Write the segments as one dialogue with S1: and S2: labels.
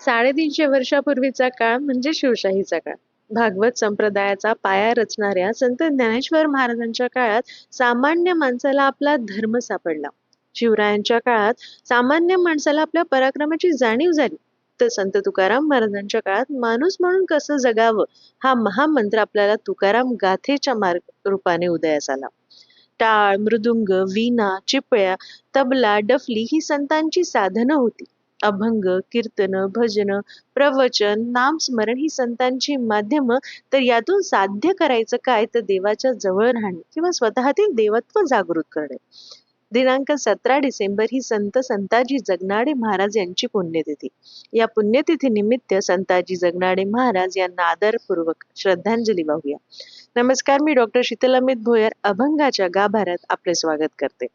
S1: साडेतीनशे वर्षापूर्वीचा काळ म्हणजे शिवशाहीचा काळ. भागवत संप्रदायाचा पाया रचणाऱ्या संत ज्ञानेश्वर महाराजांच्या काळात सामान्य माणसाला आपला धर्म सापडला. शिवरायांच्या काळात सामान्य माणसाला आपल्या पराक्रमाची जाणीव झाली. तर संत तुकाराम महाराजांच्या काळात माणूस म्हणून कसं जगावं हा महामंत्र आपल्याला तुकाराम गाथेच्या मार्ग रूपाने उदयास आला. टाळ मृदुंग वीणा चिपळ्या तबला डफली ही संतांची साधनं होती. अभंग कीर्तन भजन प्रवचन नामस्मरण ही संतांची माध्यम. तर यातून साध्य करायचं काय? तर देवाच्या जवळ राहणे किंवा स्वतःतील देवत्व जागृत करणे. दिनांक सतरा डिसेंबर ही संत संताजी जगनाडे महाराज यांची पुण्यतिथी. या पुण्यतिथी निमित्त संताजी जगनाडे महाराज यांना आदरपूर्वक श्रद्धांजली वाहूया. नमस्कार मी डॉक्टर शीतल अमित भोयर. अभंगाच्या गाभाऱ्यात आपले स्वागत करते.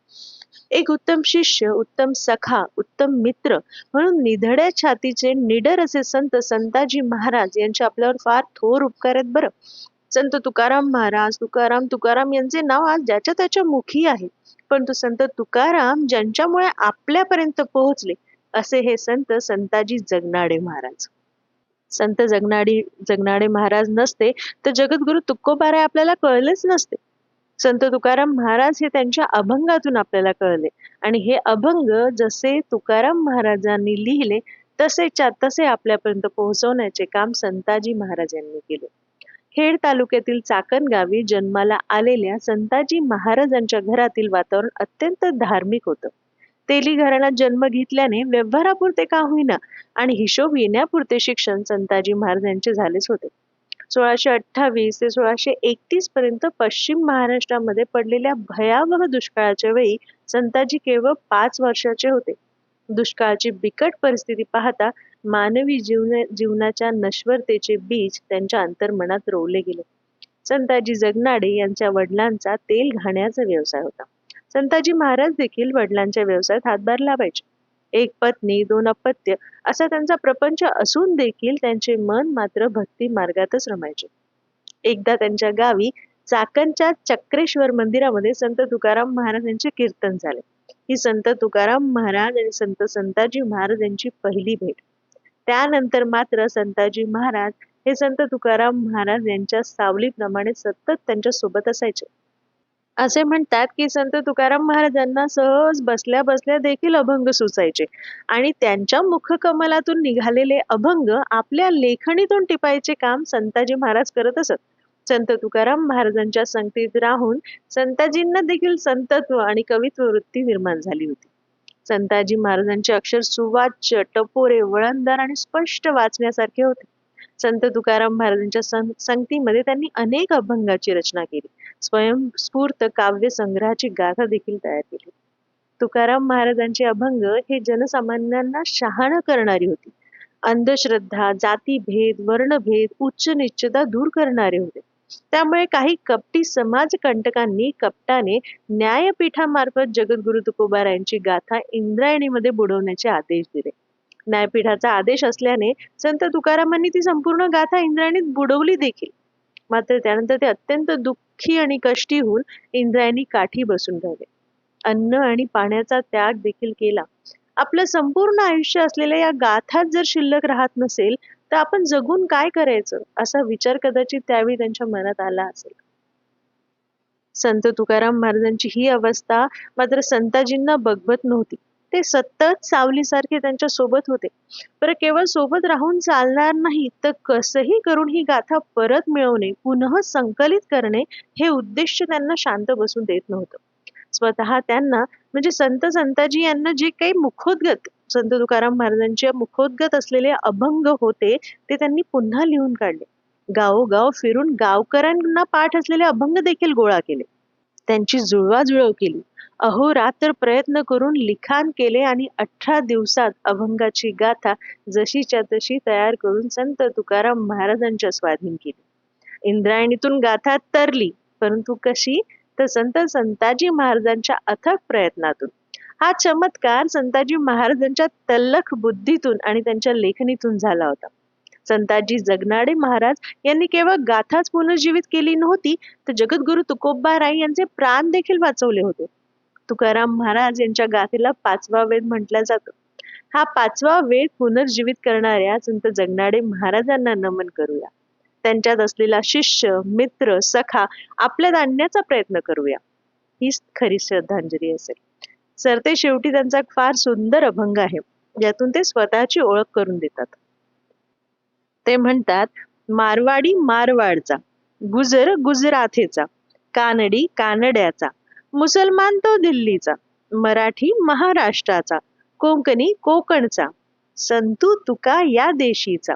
S1: एक उत्तम शिष्य उत्तम सखा उत्तम मित्र म्हणून निधड्या छातीचे निडर असे संत संताजी महाराज यांचे आपल्यावर फार थोर उपकार आहेत बरं. संत तुकाराम महाराज तुकाराम तुकाराम यांचे नाव आज ज्याच्या त्याच्या मुखी आहे. पण तो संत तुकाराम ज्यांच्यामुळे आपल्यापर्यंत पोहोचले असे हे संत संताजी जगनाडे महाराज. संत जगनाडी जगनाडे महाराज नसते तर जगद्गुरु तुकोबाराय आपल्याला कळलेच नसते. संत तुकाराम महाराज हे त्यांच्या अभंगातून आपल्याला कळले. आणि हे अभंग जसे तुकाराम महाराजांनी लिहिले तसेच्या तसे आपल्यापर्यंत पोहोचवण्याचे काम संताजी महाराज यांनी केले. खेड तालुक्यातील चाकण गावी जन्माला आलेल्या संताजी महाराजांच्या घरातील वातावरण अत्यंत धार्मिक होतं. तेली घराण्यात जन्म घेतल्याने व्यवहारापुरते का होईना आणि हिशोब येण्यापुरते शिक्षण संताजी महाराज यांचे झालेच होते. सोळाशे अठ्ठावीस ते सोळाशे एकतीस पर्यंत पश्चिम महाराष्ट्रामध्ये पडलेल्या भयावह दुष्काळाच्या वेळी संताजी केवळ पाच वर्षाचे होते. दुष्काळाची बिकट परिस्थिती पाहता मानवी जीवन जीवनाच्या नश्वरतेचे बीज त्यांच्या अंतर्मनात रोवले गेले. संताजी जगनाडे यांच्या वडिलांचा तेल घाण्याचा व्यवसाय होता. संताजी महाराज देखील वडिलांच्या व्यवसायात हातभार लावायचे. एक पत्नी दोन अपत्य असा त्यांचा प्रपंच असून देखील त्यांचे मन मात्र भक्ती मार्गातच रमायचे. एकदा त्यांच्या गावी चाकणच्या चक्रेश्वर मंदिरामध्ये संत तुकाराम महाराज यांचे कीर्तन झाले. ही संत तुकाराम महाराज आणि संत संताजी महाराज यांची पहिली भेट. त्यानंतर मात्र संताजी महाराज हे संत तुकाराम महाराज यांच्या सावलीप्रमाणे सतत त्यांच्यासोबत असायचे. असे म्हणतात की संत तुकाराम महाराजांना सहज बसल्या बसल्या देखील अभंग सुचायचे. आणि त्यांच्या मुखकमलातून निघालेले अभंग आपल्या लेखणीतून टिपायचे काम संताजी महाराज करत असत. संत तुकाराम महाराजांच्या संगतीत राहून संताजींना देखील संतत्व आणि कवित्व वृत्ती निर्माण झाली होती. संताजी महाराजांचे अक्षर सुवाच्य टपोरे वळणदार आणि स्पष्ट वाचण्यासारखे होते. संत तुकाराम महाराजांच्या संगतीमध्ये त्यांनी अनेक अभंगाची रचना केली. स्वयंस्फूर्त काव्य संग्रहाची गाथा देखील तयार केली. तुकाराम महाराजांचे अभंग हे जनसामान्यांना शहाणं करणारी होती. अंधश्रद्धा जातीभेद वर्णभेद उच्च निश्चता दूर करणारे होते. त्यामुळे काही कपटी समाज कंटकांनी कपटाने न्यायपीठामार्फत जगद्गुरु तुकोबारायांची गाथा इंद्रायणीमध्ये बुडवण्याचे आदेश दिले. न्यायपीठाचा आदेश असल्याने संत तुकारामांनी ती संपूर्ण गाथा इंद्रायणीत बुडवली देखील. मात्र त्यानंतर ते अत्यंत दुःख दुःखी आणि कष्टी होऊन इंद्रायणी काठी बसून राहिले. अन्न आणि पाण्याचा त्याग देखील केला. आपलं संपूर्ण आयुष्य असलेल्या या गाथात जर शिल्लक राहत नसेल तर आपण जगून काय करायचं? असा विचार कदाचित त्यावेळी त्यांच्या मनात आला असेल. संत तुकाराम महाराजांची ही अवस्था मात्र संताजींना बघवत नव्हती. ते सतत सावलीसारखे त्यांच्यासोबत होते. पर केवळ सोबत राहून चालणार नाही तर कसंही करून ही गाथा परत मिळवणे पुनः संकलित करणे हे उद्देश त्यांना शांत बसून देत नव्हतं. स्वतः त्यांना म्हणजे संत संताजी यांना जे काही मुखोद्गत संत तुकाराम महाराजांचे मुखोद्गत असलेले अभंग होते ते त्यांनी पुन्हा लिहून काढले. गावोगाव फिरून गावकऱ्यांना पाठ असलेले अभंग देखील गोळा केले. त्यांची जुळवाजुळव केली. अहोरात्र प्रयत्न करून लिखाण केले आणि अठरा दिवसात अभंगाची गाथा जशीच्या तशी तयार करून संत तुकाराम महाराजांच्या स्वाधीन केली. इंद्रायणीतून गाथा तरली परंतु कशी? तर संत संताजी महाराजांच्या अथक प्रयत्नातून. हा चमत्कार संताजी महाराजांच्या तल्लख बुद्धीतून आणि त्यांच्या लेखणीतून झाला होता. संताजी जगनाडे महाराज यांनी केवळ गाथाच पुनर्जीवित केली नव्हती तर जगद्गुरु तुकोबा राय यांचे प्राण देखील वाचवले होते. तुकाराम महाराज यांच्या गाथेला पाचवा वेद म्हटला जातो. हा पाचवा वेद पुनर्जीवित करणाऱ्या संत जगनाडे महाराजांना नमन करूया. त्यांच्यात असलेला शिष्य मित्र सखा आपल्यात आणण्याचा प्रयत्न करूया. हीच खरी श्रद्धांजली असेल. सरते शेवटी त्यांचा एक फार सुंदर अभंग आहे. ज्यातून ते स्वतःची ओळख करून देतात. ते म्हणतात मारवाडी मारवाडचा गुजर गुजराथेचा कानडी कानड्याचा मुसलमान तो दिल्लीचा मराठी महाराष्ट्राचा कोकणी कोकणचा संतू तुका या देशीचा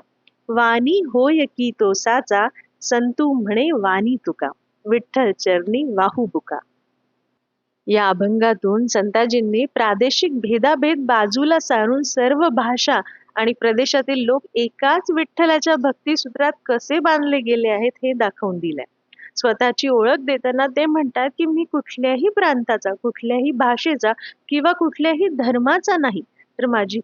S1: वाणी होय की तो साचा संतू म्हणे वाणी तुका विठ्ठल चरणी वाहू बुका. या अभंगातून संताजींनी प्रादेशिक भेदाभेद बाजूला सारून सर्व भाषा आणि प्रदेशातील लोक एकाच विठ्ठलाच्या भक्तिसूत्रात कसे बांधले गेले आहेत हे दाखवून दिलंय. स्वतःची ओळख देताना ते म्हणतात की मी कुठल्याही प्रांताचा कुठल्याही भाषेचा किंवा कुठल्याही धर्माचा नाही. तर माझी